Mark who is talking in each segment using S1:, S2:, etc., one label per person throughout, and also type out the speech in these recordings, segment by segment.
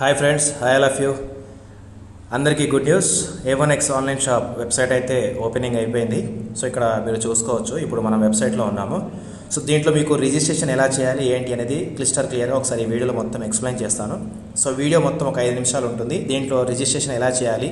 S1: Hi friends hi all of you అందరికీ good news A one X online shop website అయితే opening అయిపోయింది. So ఇక్కడ మీరు చూసుకోవచ్చు. ఇప్పుడు మనం వెబ్సైట్లో ఉన్నాము. సో దీంట్లో మీకు రిజిస్ట్రేషన్ ఎలా చేయాలి ఏంటి అనేది క్లిస్టర్ క్లియర్గా ఒకసారి ఈ వీడియోలో మొత్తం ఎక్స్ప్లెయిన్ చేస్తాను. సో వీడియో మొత్తం ఒక ఐదు నిమిషాలు ఉంటుంది. దీంట్లో రిజిస్ట్రేషన్ ఎలా చేయాలి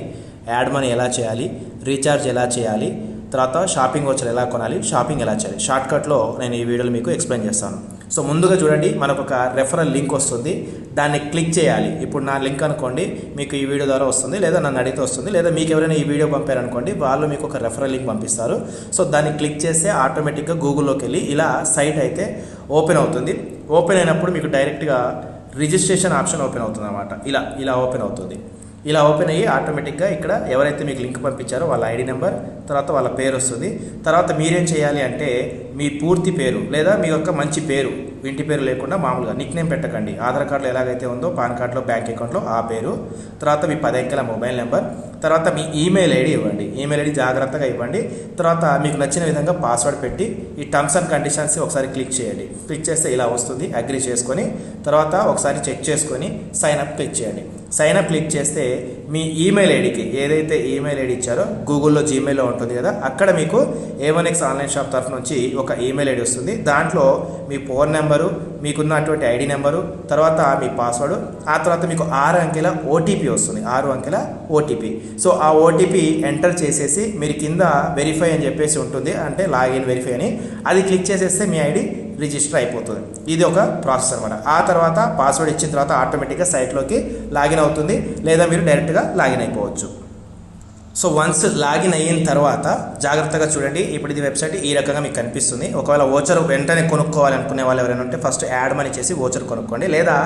S1: యాడ్ మనీ ఎలా చేయాలి రీఛార్జ్ ఎలా చేయాలి తర్వాత షాపింగ్ వచ్చర్ ఎలా కొనాలి షాపింగ్ ఎలా చేయాలి. షార్ట్కట్లో నేను ఈ వీడియోలో మీకు ఎక్స్ప్లెయిన్ చేస్తాను. సో ముందుగా చూడండి మనకు ఒక రెఫరల్ లింక్ వస్తుంది. దాన్ని క్లిక్ చేయాలి. ఇప్పుడు నా లింక్ అనుకోండి మీకు ఈ వీడియో ద్వారా వస్తుంది లేదా నన్ను అడిగితే వస్తుంది లేదా మీకు ఎవరైనా ఈ వీడియో పంపారనుకోండి వాళ్ళు మీకు ఒక రెఫరల్ లింక్ పంపిస్తారు. సో దాన్ని క్లిక్ చేస్తే ఆటోమేటిక్గా గూగుల్లోకి వెళ్ళి ఇలా సైట్ అయితే ఓపెన్ అవుతుంది. ఓపెన్ అయినప్పుడు మీకు డైరెక్ట్గా రిజిస్ట్రేషన్ ఆప్షన్ ఓపెన్ అవుతుంది అనమాట ఇలా ఇలా ఓపెన్ అవుతుంది. ఇలా ఓపెన్ అయ్యి ఆటోమేటిక్గా ఇక్కడ ఎవరైతే మీకు లింక్ పంపించారో వాళ్ళ ఐడి నెంబర్ తర్వాత వాళ్ళ పేరు వస్తుంది. తర్వాత మీరేం చేయాలి అంటే మీ పూర్తి పేరు లేదా మీ యొక్క మంచి పేరు ఇంటి పేరు లేకుండా మామూలుగా నిక్ నేమ్ పెట్టకండి. ఆధార్ కార్డులో ఎలాగైతే ఉందో పాన్ కార్డులో బ్యాంక్ అకౌంట్లో ఆ పేరు. తర్వాత మీ పది అంకెల మొబైల్ నెంబర్. తర్వాత మీ ఈమెయిల్ ఐడి ఇవ్వండి. ఈమెయిల్ ఐడి జాగ్రత్తగా ఇవ్వండి. తర్వాత మీకు నచ్చిన విధంగా పాస్వర్డ్ పెట్టి ఈ టర్మ్స్ అండ్ కండిషన్స్ ఒకసారి క్లిక్ చేయండి. క్లిక్ చేస్తే ఇలా వస్తుంది. అగ్రి చేసుకొని తర్వాత ఒకసారి చెక్ చేసుకొని సైన్ అప్ క్లిక్ చేయండి. సైన్ అప్ క్లిక్ చేస్తే మీ ఈమెయిల్ ఐడికి ఏదైతే ఈమెయిల్ ఐడి ఇచ్చారో గూగుల్లో జీమెయిల్లో ఉంటుంది కదా అక్కడ మీకు A one X online shop తరఫు నుంచి ఒక ఈమెయిల్ ఐడి వస్తుంది. దాంట్లో మీ ఫోన్ నెంబరు మీకున్నటువంటి ఐడి నెంబరు తర్వాత మీ పాస్వర్డ్ ఆ తర్వాత మీకు ఆరు అంకెల ఓటీపీ వస్తుంది. ఆరు అంకెల ఓటీపీ సో ఆ ఓటీపీ ఎంటర్ చేసేసి మీరు కింద వెరిఫై అని చెప్పేసి ఉంటుంది. అంటే లాగిన్ వెరిఫై అని. అది క్లిక్ చేసేస్తే మీ ఐడి రిజిస్టర్ అయిపోతుంది. ఇది ఒక ప్రాసెస్ అనమాట ఆ తర్వాత పాస్వర్డ్ ఇచ్చిన తర్వాత ఆటోమేటిక్గా సైట్లోకి లాగిన్ అవుతుంది. లేదా మీరు డైరెక్ట్గా లాగిన్ అయిపోవచ్చు. సో వన్స్ లాగిన్ అయిన తర్వాత జాగ్రత్తగా చూడండి. ఇప్పుడు ఇది వెబ్సైట్ ఈ రకంగా మీకు కనిపిస్తుంది. ఒకవేళ ఓచర్ వెంటనే కొనుక్కోవాలనుకునే వాళ్ళు ఎవరైనా ఉంటే ఫస్ట్ యాడ్ మనీ చేసి ఓచర్ కొనుక్కోండి. లేదా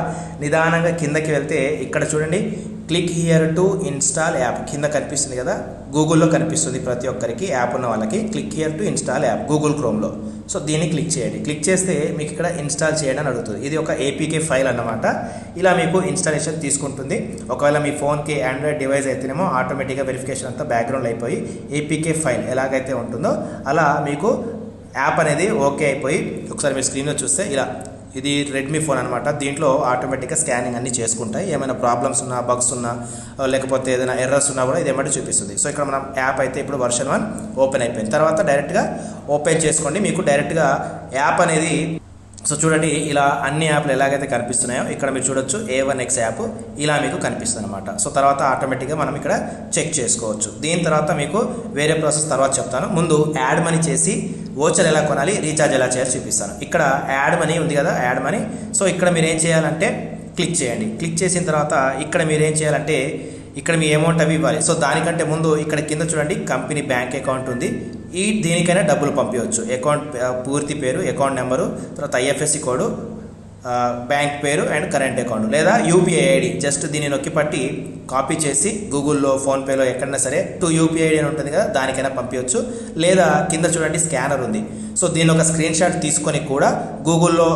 S1: నిదానంగా కిందకి వెళ్తే ఇక్కడ చూడండి. Click here to install app. కింద కనిపిస్తుంది కదా? గూగుల్లో కనిపిస్తుంది ప్రతి ఒక్కరికి యాప్ ఉన్న వాళ్ళకి click here to install app Google క్రోమ్లో. So దీన్ని క్లిక్ చేయండి. క్లిక్ చేస్తే మీకు ఇక్కడ ఇన్స్టాల్ చేయండి అని అడుగుతుంది. ఇది ఒక ఏపీకే ఫైల్ అన్నమాట. ఇలా మీకు ఇన్స్టాలేషన్ తీసుకుంటుంది. ఒకవేళ మీ ఫోన్కి ఆండ్రాయిడ్ డివైస్ అయితేనేమో ఆటోమేటిక్గా వెరిఫికేషన్ అంతా బ్యాక్గ్రౌండ్ అయిపోయి ఏపీకే ఫైల్ ఎలాగైతే ఉంటుందో అలా మీకు యాప్ అనేది ఓకే అయిపోయి ఒకసారి మీరు స్క్రీన్లో చూస్తే ఇలా ఇది రెడ్మీ ఫోన్ అనమాట దీంట్లో ఆటోమేటిక్గా స్కానింగ్ అన్ని చేసుకుంటాయి. ఏమైనా ప్రాబ్లమ్స్ ఉన్నా బగ్స్ ఉన్నా లేకపోతే ఏదైనా ఎర్రర్స్ ఉన్నా కూడా ఇది ఏమంటే చూపిస్తుంది. సో ఇక్కడ మనం యాప్ అయితే ఇప్పుడు వర్షన్ వన్ ఓపెన్ అయిపోయింది. తర్వాత డైరెక్ట్గా ఓపెన్ చేసుకోండి. మీకు డైరెక్ట్గా యాప్ అనేది సో చూడండి ఇలా అన్ని యాప్లు ఎలాగైతే కనిపిస్తున్నాయో ఇక్కడ మీరు చూడొచ్చు ఏ వన్ ఎక్స్ యాప్ ఇలా మీకు కనిపిస్తుంది అనమాట సో తర్వాత ఆటోమేటిక్గా మనం ఇక్కడ చెక్ చేసుకోవచ్చు. దీని తర్వాత మీకు వేరే ప్రాసెస్ తర్వాత చెప్తాను. ముందు యాడ్ మనీ చేసి ఓచర్ ఎలా కొనాలి? రీఛార్జ్ ఎలా చేయాలి? చూపిస్తాను. ఇక్కడ యాడ్ మనీ ఉంది కదా యాడ్ మనీ. సో ఇక్కడ మీరు ఏం చేయాలంటే క్లిక్ చేయండి. క్లిక్ చేసిన తర్వాత ఇక్కడ మీరు ఏం చేయాలంటే ఇక్కడ మీ అమౌంట్ అవి ఇవ్వాలి. సో దానికంటే ముందు ఇక్కడ కింద చూడండి కంపెనీ బ్యాంక్ అకౌంట్ ఉంది. ఈ దేనికైనా డబ్బులు పంపించవచ్చు. అకౌంట్ పూర్తి పేరు అకౌంట్ నెంబరు తర్వాత ఐఎఫ్ఎస్సి కోడ్ బ్యాంక్ పేరు అండ్ కరెంట్ అకౌంట్ లేదా యూపీఐ ఐడి. జస్ట్ దీన్ని నొక్కి పట్టి కాపీ చేసి గూగుల్లో ఫోన్పేలో ఎక్కడైనా సరే టూ యూపీఐ ఐడి అని ఉంటుంది కదా దానికైనా పంపించవచ్చు. లేదా కింద చూడండి స్కానర్ ఉంది. సో దీని ఒక స్క్రీన్ షాట్ తీసుకొని కూడా గూగుల్లో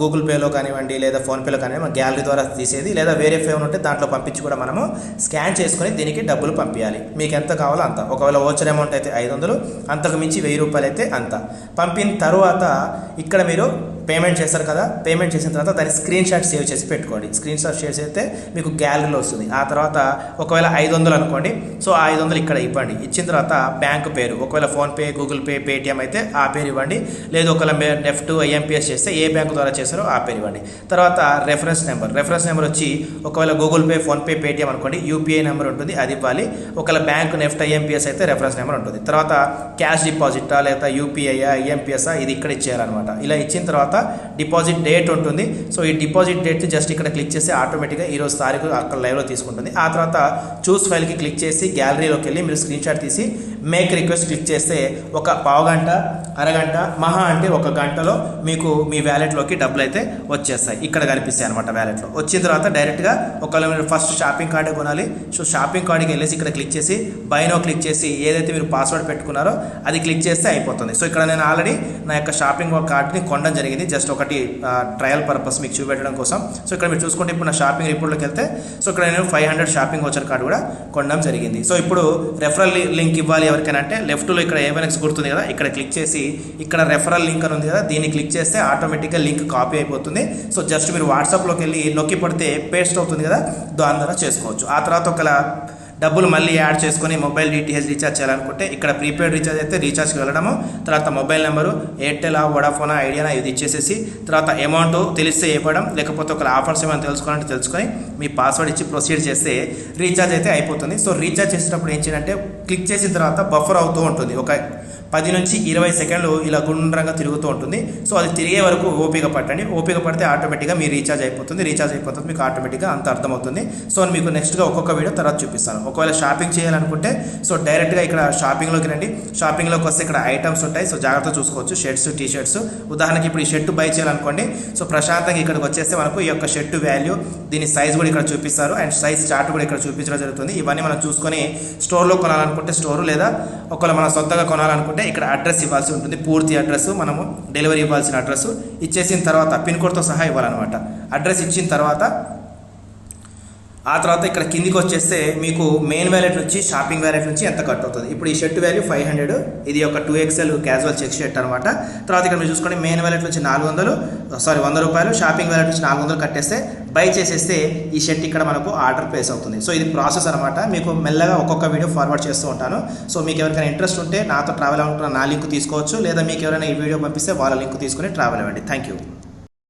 S1: గూగుల్ పేలో కానివ్వండి లేదా ఫోన్పేలో కానివ్వండి గ్యాలరీ ద్వారా తీసేది. లేదా వేరే ఫోన్ ఉంటే దాంట్లో పంపించి కూడా మనము స్కాన్ చేసుకొని దీనికి డబ్బులు పంపించాలి మీకు ఎంత కావాలో అంత. ఒకవేళ ఓచర్ అమౌంట్ అయితే ఐదు వందలు అంతకు మించి వెయ్యి రూపాయలు అయితే అంత. పంపిన తర్వాత ఇక్కడ మీరు పేమెంట్ చేస్తారు కదా పేమెంట్ చేసిన తర్వాత దాని స్క్రీన్ షాట్ సేవ్ చేసి పెట్టుకోండి. స్క్రీన్ షాట్ షేర్ చేస్తే మీకు గ్యాలరీలో వస్తుంది. ఆ తర్వాత ఒకవేళ ఐదు వందలు అనుకోండి సో ఆ ఐదు వందలు ఇక్కడ ఇవ్వండి. ఇచ్చిన తర్వాత బ్యాంక్ పేరు ఒకవేళ ఫోన్పే గూగుల్ పే పేటిఎం అయితే ఆ పేరు ఇవ్వండి. లేదు ఒకవేళ నెఫ్ట్ ఐఎంపిఎస్ చేస్తే ఏ బ్యాంకు ద్వారా చేస్తారో ఆ పేరు ఇవ్వండి. తర్వాత రెఫరెన్స్ నెంబర్ రెఫరెన్స్ నెంబర్ వచ్చి ఒకవేళ గూగుల్ పే ఫోన్పే పేటిఎం అనుకోండి యూపీఐ నెంబర్ ఉంటుంది అది ఇవ్వాలి. ఒకవేళ బ్యాంక్ నెఫ్ట్ ఐఎంపిఎస్ అయితే రెఫరెన్స్ నెంబర్ ఉంటుంది. తర్వాత క్యాష్ డిపాజిటా లేదా యూపీఐ ఐఎంపిఎస్ ఇది ఇక్కడ ఇచ్చేయాలన్నమాట. ఇలా ఇచ్చిన తర్వాత డిపాజిట్ డేట్ ఉంటుంది. సో ఈ డిపాజిట్ డేట్ జస్ట్ ఇక్కడ క్లిక్ చేసి ఆటోమేటిక్గా ఈ రోజు తారీఖు అక్కడ లైవ్లో తీసుకుంటుంది. ఆ తర్వాత చూస్ ఫైల్కి క్లిక్ చేసి గ్యాలరీలోకి వెళ్ళి మీరు స్క్రీన్ షాట్ తీసి మేక్ రిక్వెస్ట్ క్లిక్ చేస్తే ఒక పావుగంట అరగంట మహా అంటే ఒక గంటలో మీకు మీ వ్యాలెట్లోకి డబ్బులు అయితే వచ్చేస్తాయి. ఇక్కడ కనిపిస్తాయి అనమాట వ్యాలెట్లో వచ్చిన తర్వాత డైరెక్ట్గా ఒకవేళ మీరు ఫస్ట్ షాపింగ్ కార్డే కొనాలి. సో షాపింగ్ కార్డ్కి వెళ్ళేసి ఇక్కడ క్లిక్ చేసి బైనో క్లిక్ చేసి ఏదైతే మీరు పాస్వర్డ్ పెట్టుకున్నారో అది క్లిక్ చేస్తే అయిపోతుంది. సో ఇక్కడ నేను ఆల్రెడీ నా యొక్క షాపింగ్ కార్డ్ని కొనడం జరిగింది. జస్ట్ ఒకటి ట్రయల్ పర్పస్ మీకు చూపెట్టడం కోసం. సో ఇక్కడ మీరు చూసుకుంటే ఇప్పుడు నా షాపింగ్ రిపోర్ట్లోకి వెళ్తే సో ఇక్కడ నేను five hundred shopping voucher card కూడా కొనడం జరిగింది. సో ఇప్పుడు రెఫరల్ లింక్ ఇవ్వాలి ఎవరికైనా అంటే లెఫ్ట్లో ఇక్కడ ఏమైనా గుర్తుంది కదా ఇక్కడ క్లిక్ చేసి ఇక్కడ రెఫరల్ లింక్ అని ఉంది కదా దీన్ని క్లిక్ చేస్తే ఆటోమేటిక్గా లింక్ కాపీ అయిపోతుంది. సో జస్ట్ మీరు వాట్సాప్లోకి వెళ్ళి నొక్కి పడితే పేస్ట్ అవుతుంది కదా దాని ద్వారా చేసుకోవచ్చు. ఆ తర్వాత ఒకలా డబ్బులు మళ్ళీ యాడ్ చేసుకొని మొబైల్ డిటిహెచ్ రీఛార్జ్ చేయాలనుకుంటే ఇక్కడ ప్రీపెయిడ్ రీఛార్జ్ అయితే రీఛార్జ్కి వెళ్ళడము. తర్వాత మొబైల్ నెంబరు ఎయిర్టెల్ ఆ వడాఫోన్ ఐడియానా ఇది ఇచ్చేసేసి తర్వాత అమౌంట్ తెలిస్తే ఇవ్వడం లేకపోతే ఒక ఆఫర్స్ ఏమైనా తెలుసుకోవాలంటే తెలుసుకొని మీ పాస్వర్డ్ ఇచ్చి ప్రొసీడ్ చేస్తే రీఛార్జ్ అయితే అయిపోతుంది. సో రీఛార్జ్ చేసేటప్పుడు ఏం చేయాలంటే క్లిక్ చేసిన తర్వాత బఫర్ అవుతూ ఉంటుంది. ఒక పది నుంచి ఇరవై సెకండ్లు ఇలా గుండ్రంగా తిరుగుతూ ఉంటుంది. సో అది తిరిగే వరకు ఓపిక పట్టండి. ఓపిక పడితే ఆటోమేటిక్గా మీ రీఛార్జ్ అయిపోతుంది. రీఛార్జ్ అయిపోతుంది మీకు ఆటోమేటిక్గా అంత అర్థమవుతుంది. సో మీకు నెక్స్ట్గా ఒక్కొక్క వీడియో తర్వాత చూపిస్తాను. ఒకవేళ షాపింగ్ చేయాలనుకుంటే సో డైరెక్ట్గా ఇక్కడ షాపింగ్లోకి రండి. షాపింగ్లోకి వస్తే ఇక్కడ ఐటమ్స్ ఉంటాయి. సో జాగ్రత్త చూసుకోవచ్చు. షర్ట్స్ టీ షర్ట్స్ ఉదాహరణకి ఇప్పుడు ఈ షర్ట్ బై చేయాలనుకోండి. సో ప్రశాంతంగా ఇక్కడికి వచ్చేస్తే మనకు ఈ యొక్క షర్ట్ వాల్యూ దీని సైజ్ కూడా ఇక్కడ చూపిస్తారు. అండ్ సైజ్ చార్ట్ కూడా ఇక్కడ చూపించడం జరుగుతుంది. ఇవన్నీ మనం చూసుకొని స్టోర్లో కొనాలనుకుంటే స్టోర్ లేదా ఒకవేళ మనం సొంతంగా కొనాలనుకుంటే ఇక్కడ అడ్రస్ ఇవ్వాల్సి ఉంటుంది. పూర్తి అడ్రస్ మనము డెలివరీ ఇవ్వాల్సిన అడ్రస్. ఇచ్చేసిన తర్వాత పిన్ కోడ్తో సహా ఇవ్వాలన్నమాట. అడ్రస్ ఇచ్చిన తర్వాత ఆ తర్వాత ఇక్కడ కిందికి వచ్చేస్తే మీకు మెయిన్ వ్యాలెట్ నుంచి షాపింగ్ వ్యాలెట్ నుంచి ఎంత కట్ అవుతుంది? ఇప్పుడు ఈ షర్ట్ వాల్యూ ఫైవ్ హండ్రెడ్ ఇది ఒక two XL casual check shirt అనమాట తర్వాత ఇక్కడ మీరు చూసుకోండి మెయిన్ వ్యాలెట్ నుంచి నాలుగు వందలు uh, సారీ వంద రూపాయలు షాపింగ్ వ్యాలెట్ నుంచి నాలుగు వందలు కట్టేస్తే బై చేసేస్తే ఈ షర్ట్ ఇక్కడ మనకు ఆర్డర్ ప్లేస్ అవుతుంది. సో ఇది ప్రాసెస్ అనమాట మీకు మెల్లగా ఒక్కొక్క వీడియో ఫార్వర్డ్ చేస్తూ ఉంటాను. సో మీకు ఎవరికైనా ఇంట్రెస్ట్ ఉంటే నాతో ట్రావెల్ అనుకున్న నా లింక్ తీసుకోవచ్చు. లేదా మీకు ఎవరైనా ఈ వీడియో పంపిస్తే వాళ్ళ లింక్ తీసుకొని ట్రావెల్ అవ్వండి. Thank you